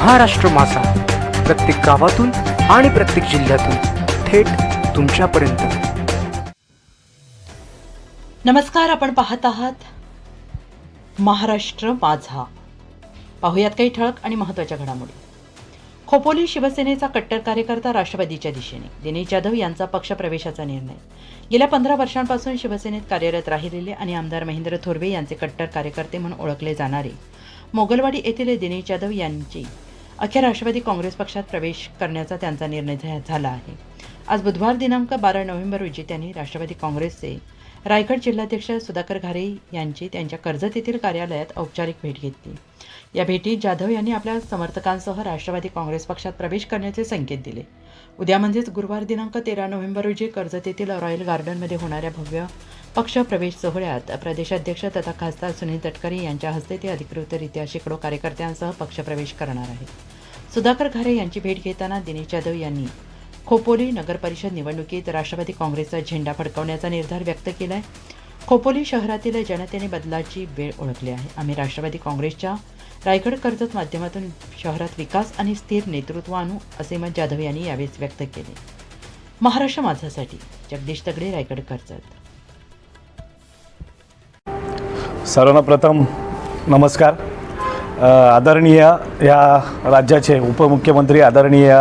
महाराष्ट्र मासा प्रत्येक गावातून आणि प्रत्येक जिल्ह्यातून थेट तुमच्यापर्यंत. नमस्कार आपण पाहत आहात महाराष्ट्र माझा. पाहुयात काही ठळक आणि महत्त्वाच्या घडामोडी. खोपोली शिवसेनेचा कट्टर कार्यकर्ता राष्ट्रवादीच्या दिशेने दिनेश जाधव यांचा पक्षप्रवेशाचा निर्णय. गेल्या पंधरा वर्षांपासून शिवसेनेत कार्यरत राहिलेले आणि आमदार महेंद्र थोरवे यांचे कट्टर कार्यकर्ते म्हणून ओळखले जाणारे मोगलवाडी येथील दिनेश जाधव यांची अखेर राष्ट्रवादी काँग्रेस पक्षात प्रवेश करण्याचा त्यांचा निर्णय झा- झाला आहे. आज बुधवार दिनांक बारा नोव्हेंबर रोजी त्यांनी राष्ट्रवादी काँग्रेसचे रायगड जिल्हाध्यक्ष सुधाकर घारे यांची त्यांच्या कर्जत येथील कार्यालयात औपचारिक भेट घेतली. या भेटीत जाधव यांनी आपल्या समर्थकांसह राष्ट्रवादी काँग्रेस पक्षात प्रवेश करण्याचे संकेत दिले. उद्या म्हणजेच गुरुवार दिनांक तेरा नोव्हेंबर रोजी कर्जत येथील रॉयल गार्डनमध्ये होणाऱ्या भव्य पक्ष प्रवेश सोहळ्यात प्रदेशाध्यक्ष तथा खासदार सुनील तटकरे यांच्या हस्ते ते अधिकृतरित्या शेकडो कार्यकर्त्यांसह पक्षप्रवेश करणार आहेत. सुधाकर घारे यांची भेट घेताना दिनेश जाधव यांनी खोपोली नगर परिषद निवडणुकीत राष्ट्रवादी काँग्रेसचा झेंडा फडकवण्याचा निर्धार व्यक्त केला आहे खोपोली शहरातील जनतेने बदलाची वेळ ओळखली आहे. आम्ही राष्ट्रवादी काँग्रेसच्या रायगड कर्जत माध्यमातून शहरात विकास आणि स्थिर नेतृत्व आणू असे मत जाधव यांनी यावेळेस व्यक्त केले. महाराष्ट्र माझासाठी जगदीश तगडे रायगड कर्जत. सर्वांना प्रथम नमस्कार. आदरणीय या राज्याचे उपमुख्यमंत्री आदरणीय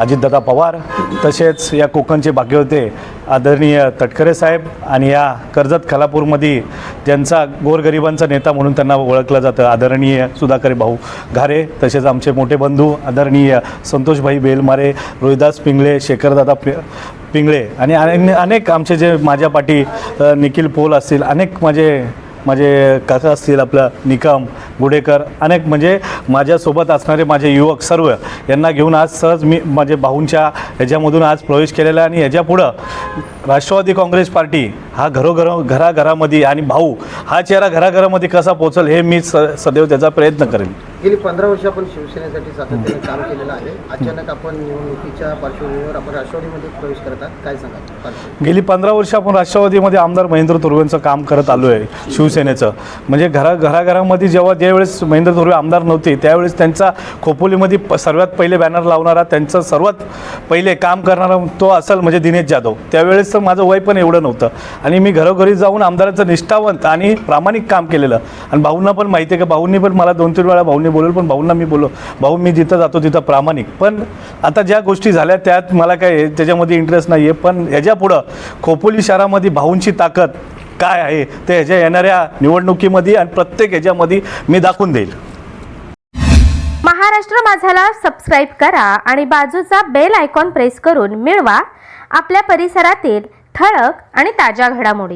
अजितदादा पवार तसेच या कोकणचे भाग्यवते आदरणीय तटकरे साहेब आणि या कर्जत खालापूरमध्ये ज्यांचा गोरगरिबांचा नेता म्हणून त्यांना ओळखलं जातं आदरणीय सुधाकरे भाऊ घारे तसेच आमचे मोठे बंधू आदरणीय संतोषभाई बेलमारे रोहिदास पिंगळे शेखरदादा पि पिंगळे आणि अनेक आमचे जे माझ्या पाठी निखिल पोल असतील अनेक माझे माझे काका असतील आपलं निकम गुडेकर अनेक म्हणजे माझ्यासोबत असणारे माझे युवक सर्व यांना घेऊन आज सहज मी माझे भाऊंच्या ह्याच्यामधून आज प्रवेश केलेला आहे आणि ह्याच्यापुढं राष्ट्रवादी काँग्रेस पार्टी हा घरोघर घराघरामध्ये आणि भाऊ हा चेहरा घराघरामध्ये कसा पोचल हे मी स सदैव त्याचा प्रयत्न करेन. गेली पंधरा वर्ष आपण शिवसेनेसाठी सातत्याने काम केलेलं आहे. अचानक आपण निवडणुकीच्या पार्श्वभूमीवर आपण राष्ट्रवादीमध्ये प्रवेश करतात काय सांगा गेली पंधरा वर्ष आपण राष्ट्रवादीमध्ये आमदार महेंद्र तुर्वेंचं काम करत आलो आहे शिवसेनेचं. म्हणजे घरा घराघरामध्ये जेव्हा ज्यावेळेस महेंद्र तुर्वे आमदार नव्हते त्यावेळेस त्यांचा खोपोलीमध्ये प सर्वात पहिले बॅनर लावणारा त्यांचं सर्वात पहिले काम करणारा तो असेल म्हणजे दिनेश जाधव. त्यावेळेस तर माझं वय पण एवढं नव्हतं. आणि मी घरोघरी जाऊन आमदारांचं निष्ठावंत आणि प्रामाणिक काम केलेलं. आणि भाऊंना पण माहिती आहे का भाऊंनी पण मला दोन तीन वेळा भाऊंनी बोलेल पण भाऊंना मी बोलो भाऊ मी जिथं जातो तिथं प्रामाणिक. पण आता ज्या गोष्टी झाल्या त्यात मला काय त्याच्यामध्ये इंटरेस्ट नाही आहे पण ह्याच्यापुढं खोपोली शहरामध्ये भाऊंची ताकद काय आहे ते ह्याच्या येणाऱ्या निवडणुकीमध्ये आणि प्रत्येक ह्याच्यामध्ये मी दाखवून देईल. महाराष्ट्र माझाला सबस्क्राईब करा आणि बाजूचा बेल आयकॉन प्रेस करून मिळवा आपल्या परिसरातील ठळक आणि ताज्या घडामोडी.